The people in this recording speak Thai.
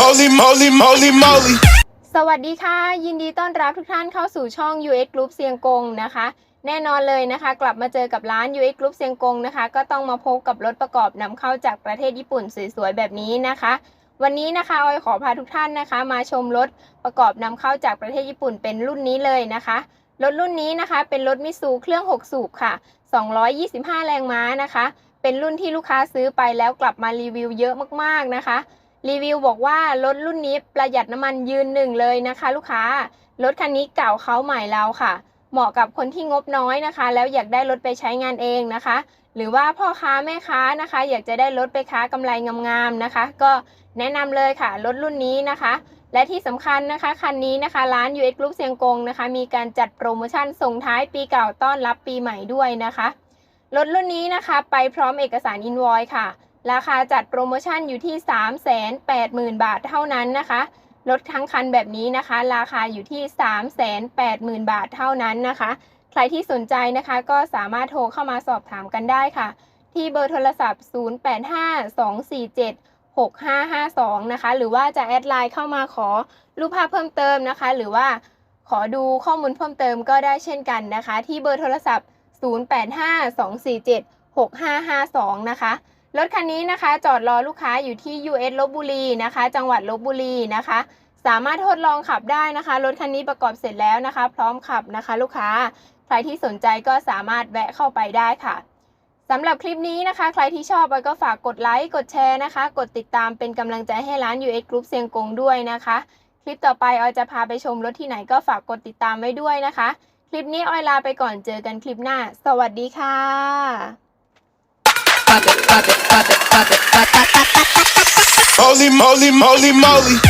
Holy moly, moly, moly. สวัสดีค่ะ ยินดีต้อนรับทุกท่านเข้าสู่ช่อง UX Group เซียงกงนะคะ แน่นอนเลยนะคะ กลับมาเจอกับร้าน UX Group เซียงกงนะคะ ก็ต้องมาพบกับรถประกอบนำเข้าจากประเทศญี่ปุ่นสวยๆแบบนี้นะคะ วันนี้นะคะออยขอพาทุกท่านนะคะ มาชมรถประกอบนำเข้าจากประเทศญี่ปุ่นเป็นรุ่นนี้เลยนะคะรถรุ่นนี้นะคะ เป็นรถมิซูเครื่อง 6 สูบค่ะ 225 แรงม้านะคะ เป็นรุ่นที่ลูกค้าซื้อไปแล้วกลับมารีวิวเยอะมากๆนะคะรีวิวบอกว่ารถรุ่นนี้ประหยัดน้ำมันยืนหนึ่งเลยนะคะ ลูกค้ารถคันนี้เก่าเขาใหม่แล้วค่ะ เหมาะกับคนที่งบน้อยนะคะ แล้วอยากได้รถไปใช้งานเองนะคะ หรือว่าพ่อค้าแม่ค้านะคะ อยากจะได้รถไปค้ากำไรงามๆนะคะ ก็แนะนำเลยค่ะรถรุ่นนี้นะคะ และที่สำคัญนะคะคันนี้นะคะร้าน UX Group เซียงกงนะคะ มีการจัดโปรโมชั่นส่งท้ายปีเก่าต้อนรับปีใหม่ด้วยนะคะ รถรุ่นนี้นะคะ ไปพร้อมเอกสารอินวอยค่ะ ราคาจัดโปรโมชั่นอยู่ที่ 380,000 บาทเท่านั้นนะคะรถทั้งคันแบบนี้นะคะ ราคาอยู่ที่ 380,000 บาทเท่านั้นนะคะ ใครที่สนใจนะคะก็สามารถโทรเข้ามาสอบถามกันได้ค่ะ ที่เบอร์โทรศัพท์ 0852476552 นะคะ หรือว่าจะแอดไลน์เข้ามาขอรูปภาพเพิ่มเติมนะคะ หรือว่าขอดูข้อมูลเพิ่มเติมก็ได้เช่นกันนะคะ ที่เบอร์โทรศัพท์ 0852476552 นะคะ รถคันนี้นะคะ จอดรอลูกค้าอยู่ที่ US ลบบุรีนะคะ จังหวัดลบบุรีนะคะ สามารถทดลองขับได้นะคะ รถคันนี้ประกอบเสร็จแล้วนะคะ พร้อมขับนะคะ ลูกค้า ใครที่สนใจก็สามารถแวะเข้าไปได้ค่ะสำหรับคลิปนี้นะคะ ใครที่ชอบก็ฝากกดไลค์ กดแชร์นะคะ กดติดตามเป็นกำลังใจให้ร้าน UX Group เซียงกงด้วยนะคะ คลิปต่อไปออยจะพาไปชมรถที่ไหนก็ฝากกดติดตามไว้ด้วยนะคะ คลิปนี้ออยลาไปก่อนเจอกันคลิปหน้า สวัสดีค่ะ Holy moly, moly, moly.